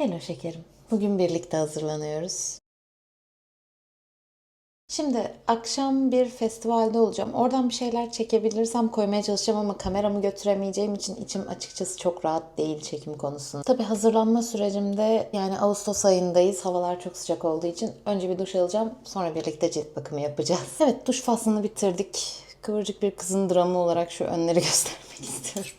Hello şekerim. Bugün birlikte hazırlanıyoruz. Şimdi akşam bir festivalde olacağım. Oradan bir şeyler çekebilirsem koymaya çalışacağım ama kameramı götüremeyeceğim için içim açıkçası çok rahat değil çekim konusunda. Tabii hazırlanma sürecimde yani Ağustos ayındayız. Havalar çok sıcak olduğu için önce bir duş alacağım. Sonra birlikte cilt bakımı yapacağız. Evet duş faslını bitirdik. Kıvırcık bir kızın dramı olarak şu önleri göstermek istiyorum.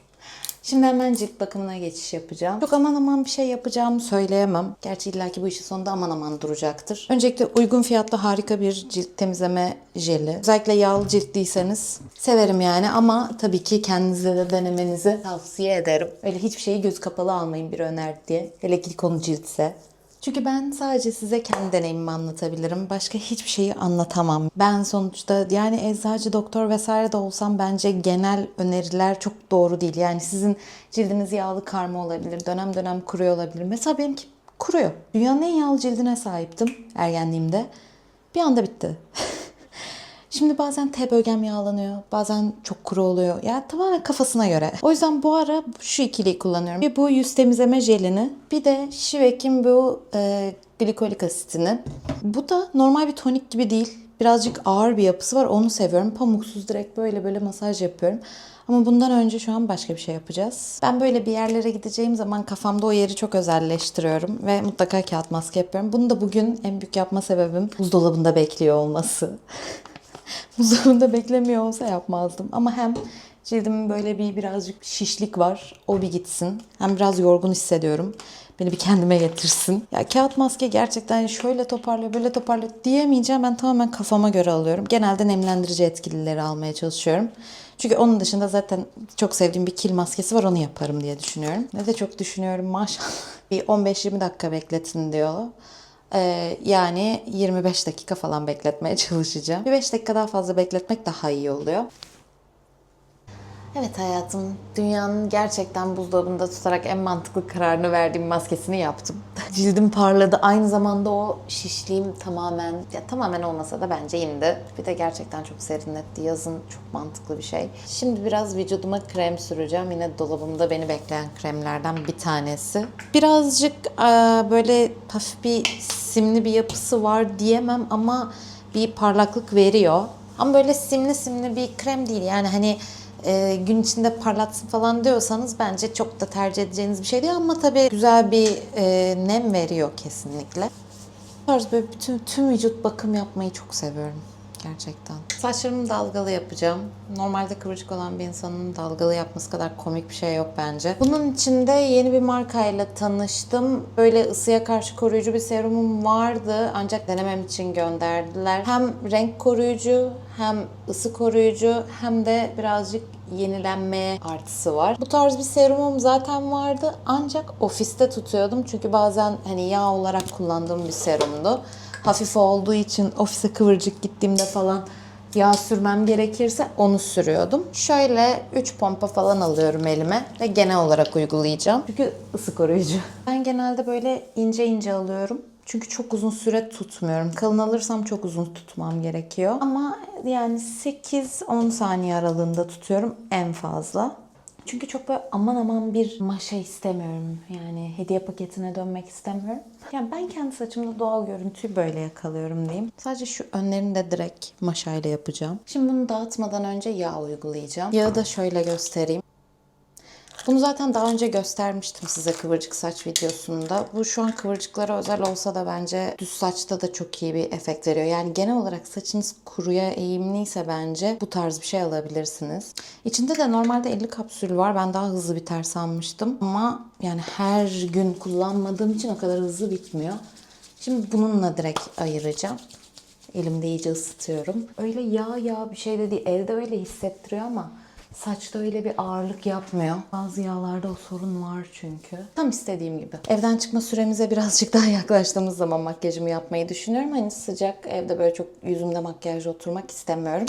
Şimdi hemen cilt bakımına geçiş yapacağım. Çok aman aman bir şey yapacağımı söyleyemem. Gerçi illaki bu işin sonunda aman aman duracaktır. Öncelikle uygun fiyatlı harika bir cilt temizleme jeli. Özellikle yağlı ciltliyseniz severim yani ama tabii ki kendinize de denemenizi tavsiye ederim. Öyle hiçbir şeyi göz kapalı almayın bir öner diye. Hele ki konu ciltse. Çünkü ben sadece size kendi deneyimimi anlatabilirim. Başka hiçbir şeyi anlatamam. Ben sonuçta yani eczacı, doktor vesaire de olsam bence genel öneriler çok doğru değil. Yani sizin cildiniz yağlı karma olabilir, dönem dönem kuruyor olabilir. Mesela benimki kuruyor. Dünyanın en yağlı cildine sahiptim ergenliğimde. Bir anda bitti. Şimdi bazen T bölgem yağlanıyor, bazen çok kuru oluyor. Ya tamamen kafasına göre. O yüzden bu ara şu ikiliyi kullanıyorum. Bir bu yüz temizleme jelini, bir de Shivek'in bu e, glikolik asitini. Bu da normal bir tonik gibi değil. Birazcık ağır bir yapısı var. Onu seviyorum. Pamuksuz direkt böyle böyle masaj yapıyorum. Ama bundan önce şu an başka bir şey yapacağız. Ben böyle bir yerlere gideceğim zaman kafamda o yeri çok özelleştiriyorum ve mutlaka kağıt maske yapıyorum. Bunu da bugün en büyük yapma sebebim buzdolabında bekliyor olması. Buzdolabında beklemiyor olsa yapmazdım. Ama hem cildimin böyle bir birazcık şişlik var. O bir gitsin. Hem biraz yorgun hissediyorum. Beni bir kendime getirsin. Ya kağıt maske gerçekten şöyle toparlıyor, böyle toparlıyor diyemeyeceğim. Ben tamamen kafama göre alıyorum. Genelde nemlendirici etkilileri almaya çalışıyorum. Çünkü onun dışında zaten çok sevdiğim bir kil maskesi var onu yaparım diye düşünüyorum. Ne de çok düşünüyorum maşallah. Bir 15-20 dakika bekletin diyor. Ee, yani 25 dakika falan bekletmeye çalışacağım. Bir 5 dakika daha fazla bekletmek daha iyi oluyor. Evet hayatım, dünyanın gerçekten buzdolabında tutarak en mantıklı kararını verdiğim maskesini yaptım. Cildim parladı. Aynı zamanda o şişliğim tamamen, ya tamamen olmasa da bence indi. Bir de gerçekten çok serinletti. Yazın çok mantıklı bir şey. Şimdi biraz vücuduma krem süreceğim. Yine dolabımda beni bekleyen kremlerden bir tanesi. Birazcık eee, böyle hafif bir simli bir yapısı var diyemem ama bir parlaklık veriyor. Ama böyle simli simli bir krem değil. Yani hani e, gün içinde parlatsın falan diyorsanız bence çok da tercih edeceğiniz bir şey değil ama tabii güzel bir e, nem veriyor kesinlikle. Bu böyle bütün tüm vücut bakım yapmayı çok seviyorum gerçekten. Saçlarımı dalgalı yapacağım. Normalde kıvırcık olan bir insanın dalgalı yapması kadar komik bir şey yok bence. Bunun içinde yeni bir markayla tanıştım. Böyle ısıya karşı koruyucu bir serumum vardı ancak denemem için gönderdiler. Hem renk koruyucu hem ısı koruyucu hem de birazcık yenilenmeye artısı var. Bu tarz bir serumum zaten vardı ancak ofiste tutuyordum çünkü bazen hani yağ olarak kullandığım bir serumdu. Hafif olduğu için ofise kıvırcık gittiğimde falan yağ sürmem gerekirse onu sürüyordum. Şöyle 3 pompa falan alıyorum elime ve genel olarak uygulayacağım. Çünkü ısı koruyucu. Ben genelde böyle ince ince alıyorum. Çünkü çok uzun süre tutmuyorum. Kalın alırsam çok uzun tutmam gerekiyor. Ama yani 8-10 saniye aralığında tutuyorum en fazla. Çünkü çok böyle aman aman bir maşa istemiyorum. Yani hediye paketine dönmek istemiyorum. Yani ben kendi saçımda doğal görüntüyü böyle yakalıyorum diyeyim. Sadece şu önlerini de direkt maşayla yapacağım. Şimdi bunu dağıtmadan önce yağ uygulayacağım. Yağı da şöyle göstereyim. Bunu zaten daha önce göstermiştim size kıvırcık saç videosunda. Bu şu an kıvırcıklara özel olsa da bence düz saçta da çok iyi bir efekt veriyor. Yani genel olarak saçınız kuruya eğimliyse bence bu tarz bir şey alabilirsiniz. İçinde de normalde 50 kapsül var. Ben daha hızlı biter sanmıştım. Ama yani her gün kullanmadığım için o kadar hızlı bitmiyor. Şimdi bununla direkt ayıracağım. Elimde iyice ısıtıyorum. Öyle yağ yağ bir şey de değil. Elde öyle hissettiriyor ama saçta öyle bir ağırlık yapmıyor. Bazı yağlarda o sorun var çünkü. Tam istediğim gibi. Evden çıkma süremize birazcık daha yaklaştığımız zaman makyajımı yapmayı düşünüyorum. Hani sıcak evde böyle çok yüzümde makyajla oturmak istemiyorum.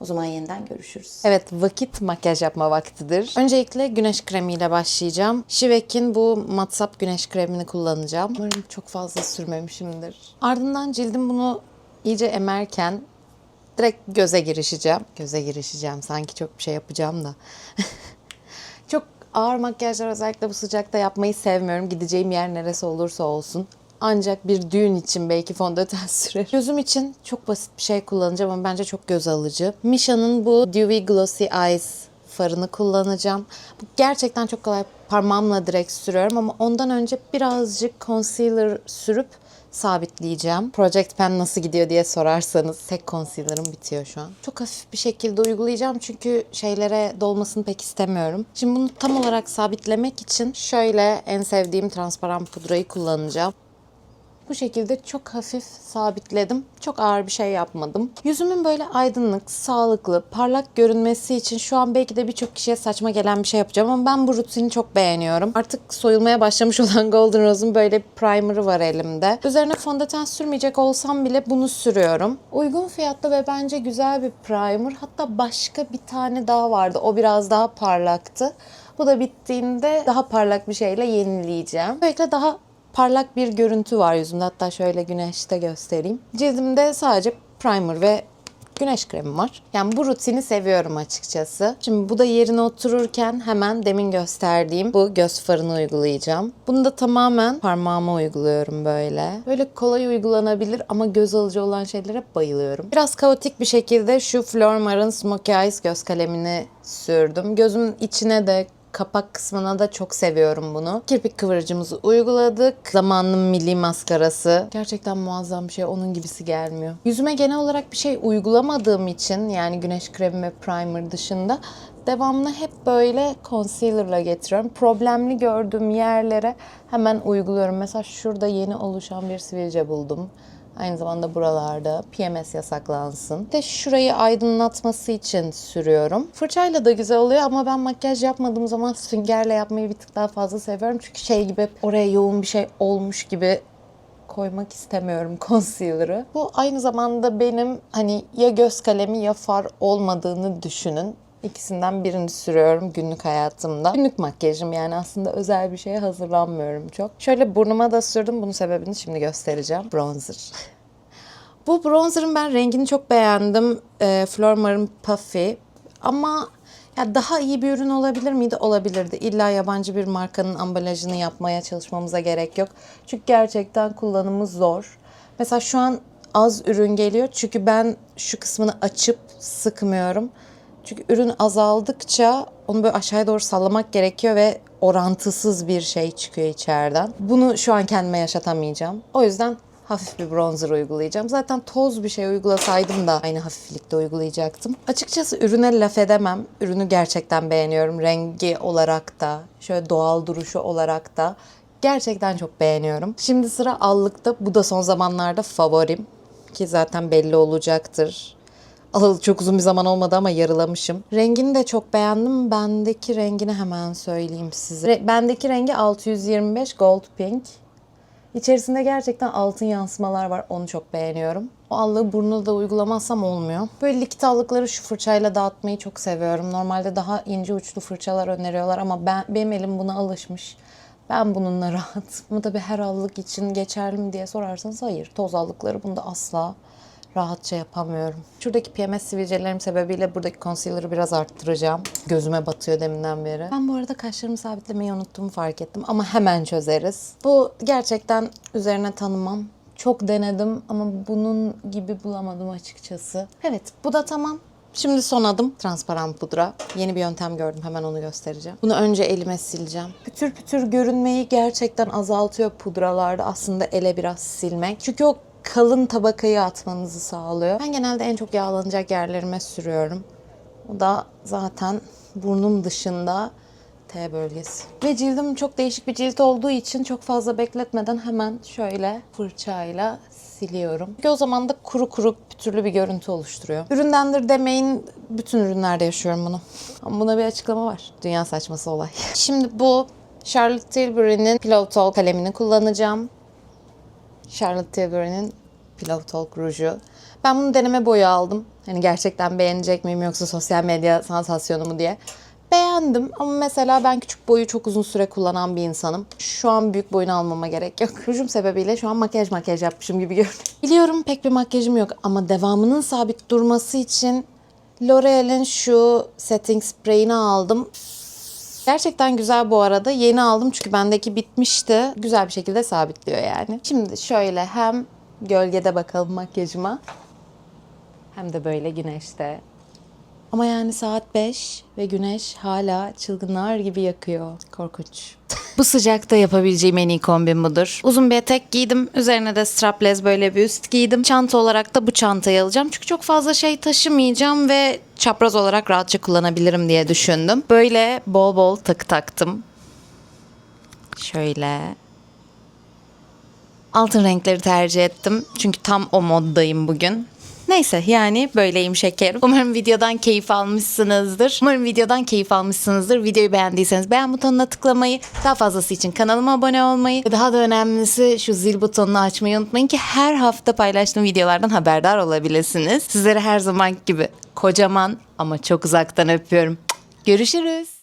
O zaman yeniden görüşürüz. Evet vakit makyaj yapma vaktidir. Öncelikle güneş kremiyle başlayacağım. Shivek'in bu matsap güneş kremini kullanacağım. Umarım çok fazla sürmemişimdir. Ardından cildim bunu iyice emerken direkt göze girişeceğim. Göze girişeceğim. Sanki çok bir şey yapacağım da. çok ağır makyajlar özellikle bu sıcakta yapmayı sevmiyorum. Gideceğim yer neresi olursa olsun. Ancak bir düğün için belki fondöten sürer. Gözüm için çok basit bir şey kullanacağım ama bence çok göz alıcı. Misha'nın bu Dewy Glossy Eyes farını kullanacağım. Bu gerçekten çok kolay. Parmağımla direkt sürüyorum ama ondan önce birazcık concealer sürüp sabitleyeceğim. Project Pen nasıl gidiyor diye sorarsanız tek concealer'ım bitiyor şu an. Çok hafif bir şekilde uygulayacağım çünkü şeylere dolmasını pek istemiyorum. Şimdi bunu tam olarak sabitlemek için şöyle en sevdiğim transparan pudrayı kullanacağım. Bu şekilde çok hafif sabitledim. Çok ağır bir şey yapmadım. Yüzümün böyle aydınlık, sağlıklı, parlak görünmesi için şu an belki de birçok kişiye saçma gelen bir şey yapacağım ama ben bu rutini çok beğeniyorum. Artık soyulmaya başlamış olan Golden Rose'un böyle bir primer'ı var elimde. Üzerine fondöten sürmeyecek olsam bile bunu sürüyorum. Uygun fiyatlı ve bence güzel bir primer. Hatta başka bir tane daha vardı. O biraz daha parlaktı. Bu da bittiğinde daha parlak bir şeyle yenileyeceğim. Böylelikle daha parlak bir görüntü var yüzümde. Hatta şöyle güneşte göstereyim. Cildimde sadece primer ve güneş kremi var. Yani bu rutini seviyorum açıkçası. Şimdi bu da yerine otururken hemen demin gösterdiğim bu göz farını uygulayacağım. Bunu da tamamen parmağıma uyguluyorum böyle. Böyle kolay uygulanabilir ama göz alıcı olan şeylere bayılıyorum. Biraz kaotik bir şekilde şu Flormar'ın Smokey Eyes göz kalemini sürdüm. Gözümün içine de kapak kısmına da çok seviyorum bunu. Kirpik kıvırıcımızı uyguladık. Zamanın milli maskarası. Gerçekten muazzam bir şey. Onun gibisi gelmiyor. Yüzüme genel olarak bir şey uygulamadığım için yani güneş kremi ve primer dışında devamlı hep böyle concealer'la getiriyorum. Problemli gördüğüm yerlere hemen uyguluyorum. Mesela şurada yeni oluşan bir sivilce buldum. Aynı zamanda buralarda PMS yasaklansın. Bir De şurayı aydınlatması için sürüyorum. Fırçayla da güzel oluyor ama ben makyaj yapmadığım zaman süngerle yapmayı bir tık daha fazla seviyorum. Çünkü şey gibi oraya yoğun bir şey olmuş gibi koymak istemiyorum concealer'ı. Bu aynı zamanda benim hani ya göz kalemi ya far olmadığını düşünün. İkisinden birini sürüyorum günlük hayatımda. Günlük makyajım yani aslında özel bir şeye hazırlanmıyorum çok. Şöyle burnuma da sürdüm. Bunun sebebini şimdi göstereceğim. Bronzer. Bu bronzer'ın ben rengini çok beğendim. E, Flormar'ın Puffy. Ama ya daha iyi bir ürün olabilir miydi? Olabilirdi. İlla yabancı bir markanın ambalajını yapmaya çalışmamıza gerek yok. Çünkü gerçekten kullanımı zor. Mesela şu an az ürün geliyor. Çünkü ben şu kısmını açıp sıkmıyorum. Çünkü ürün azaldıkça onu böyle aşağıya doğru sallamak gerekiyor ve orantısız bir şey çıkıyor içeriden. Bunu şu an kendime yaşatamayacağım. O yüzden hafif bir bronzer uygulayacağım. Zaten toz bir şey uygulasaydım da aynı hafiflikte uygulayacaktım. Açıkçası ürüne laf edemem. Ürünü gerçekten beğeniyorum. Rengi olarak da, şöyle doğal duruşu olarak da gerçekten çok beğeniyorum. Şimdi sıra allıkta. Bu da son zamanlarda favorim. Ki zaten belli olacaktır. Alalı çok uzun bir zaman olmadı ama yarılamışım. Rengini de çok beğendim. Bendeki rengini hemen söyleyeyim size. Re- bendeki rengi 625 Gold Pink. İçerisinde gerçekten altın yansımalar var. Onu çok beğeniyorum. O allığı burnuna da uygulamazsam olmuyor. Böyle likit allıkları şu fırçayla dağıtmayı çok seviyorum. Normalde daha ince uçlu fırçalar öneriyorlar ama ben benim elim buna alışmış. Ben bununla rahat. Ama tabii her allık için geçerli mi diye sorarsanız hayır. Toz allıkları bunda asla rahatça yapamıyorum. Şuradaki PMS sivilcelerim sebebiyle buradaki concealer'ı biraz arttıracağım. Gözüme batıyor deminden beri. Ben bu arada kaşlarımı sabitlemeyi unuttuğumu fark ettim ama hemen çözeriz. Bu gerçekten üzerine tanımam. Çok denedim ama bunun gibi bulamadım açıkçası. Evet bu da tamam. Şimdi son adım transparan pudra. Yeni bir yöntem gördüm hemen onu göstereceğim. Bunu önce elime sileceğim. Pütür pütür görünmeyi gerçekten azaltıyor pudralarda aslında ele biraz silmek. Çünkü o kalın tabakayı atmanızı sağlıyor. Ben genelde en çok yağlanacak yerlerime sürüyorum. O da zaten burnum dışında T bölgesi. Ve cildim çok değişik bir cilt olduğu için çok fazla bekletmeden hemen şöyle fırçayla siliyorum. Çünkü o zaman da kuru kuru pütürlü bir görüntü oluşturuyor. Üründendir demeyin. Bütün ürünlerde yaşıyorum bunu. Ama buna bir açıklama var. Dünya saçması olay. Şimdi bu Charlotte Tilbury'nin Pillow Talk kalemini kullanacağım. Charlotte Tilbury'nin Pillow Talk ruju. Ben bunu deneme boyu aldım. Hani gerçekten beğenecek miyim yoksa sosyal medya sansasyonu mu diye. Beğendim ama mesela ben küçük boyu çok uzun süre kullanan bir insanım. Şu an büyük boyunu almama gerek yok. Rujum sebebiyle şu an makyaj makyaj yapmışım gibi görünüyor. Biliyorum pek bir makyajım yok ama devamının sabit durması için L'Oreal'in şu setting sprayini aldım. Gerçekten güzel bu arada. Yeni aldım çünkü bendeki bitmişti. Güzel bir şekilde sabitliyor yani. Şimdi şöyle hem gölgede bakalım makyajıma. Hem de böyle güneşte. Ama yani saat 5 ve güneş hala çılgınlar gibi yakıyor. Korkunç. Bu sıcakta yapabileceğim en iyi kombin budur. Uzun bir etek giydim. Üzerine de strapless böyle bir üst giydim. Çanta olarak da bu çantayı alacağım. Çünkü çok fazla şey taşımayacağım ve çapraz olarak rahatça kullanabilirim diye düşündüm. Böyle bol bol takı taktım. Şöyle. Altın renkleri tercih ettim. Çünkü tam o moddayım bugün. Neyse yani böyleyim şekerim. Umarım videodan keyif almışsınızdır. Umarım videodan keyif almışsınızdır. Videoyu beğendiyseniz beğen butonuna tıklamayı, daha fazlası için kanalıma abone olmayı ve daha da önemlisi şu zil butonunu açmayı unutmayın ki her hafta paylaştığım videolardan haberdar olabilirsiniz. Sizleri her zaman gibi kocaman ama çok uzaktan öpüyorum. Görüşürüz.